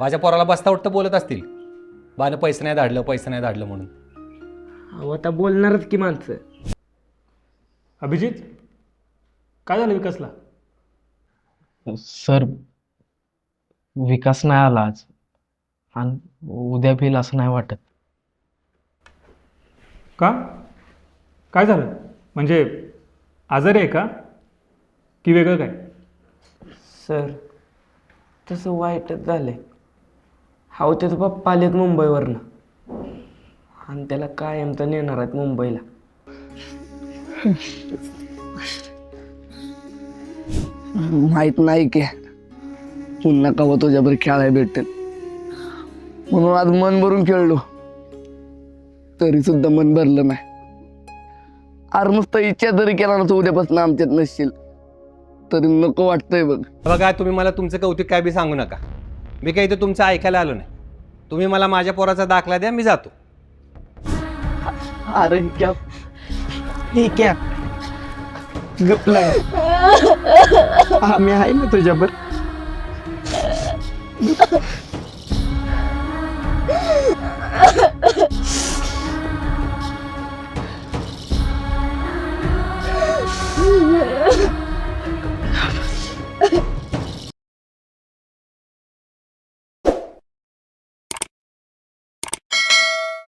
माझ्या पोराला बसता उठतं बोलत असतील. बानं पैसे नाही धाडलं पैसे नाही धाडलं म्हणून. अहो आता बोलणारच की माणसं. अभिजित काय झालं विकासला? सर विकास नाही आला आज. आणि उद्या बिल असं नाही वाटत. का? काय झालं? म्हणजे आजारी आहे का? की वेगळं काय? सर तसं वाईटच झालंय. हाव त्याचं पप्पा आलेत मुंबईवरनं. आणि त्याला कायमचं नेणार आहेत मुंबईला. माहीत नाही की पुन्हा कवा तुझ्याबर खेळायला भेटेल म्हणून आज मन भरून खेळलो. तरी सुद्धा मन भरलं नाही. अरे नुसतं इच्छा जरी केला ना तू उद्यापासून आमच्यात नसशील. तरी नको वाटतंय बघ. बघा तुम्ही मला तुमचं कौतुक काय बी सांगू नका. मी काही इथं तुमचं ऐकायला आलो नाही. तुम्ही मला माझ्या पोराचा दाखला द्या मी जातो. अरे क्या हे क्या? गपला आम्ही आहे ना तुझ्यावर Yeah.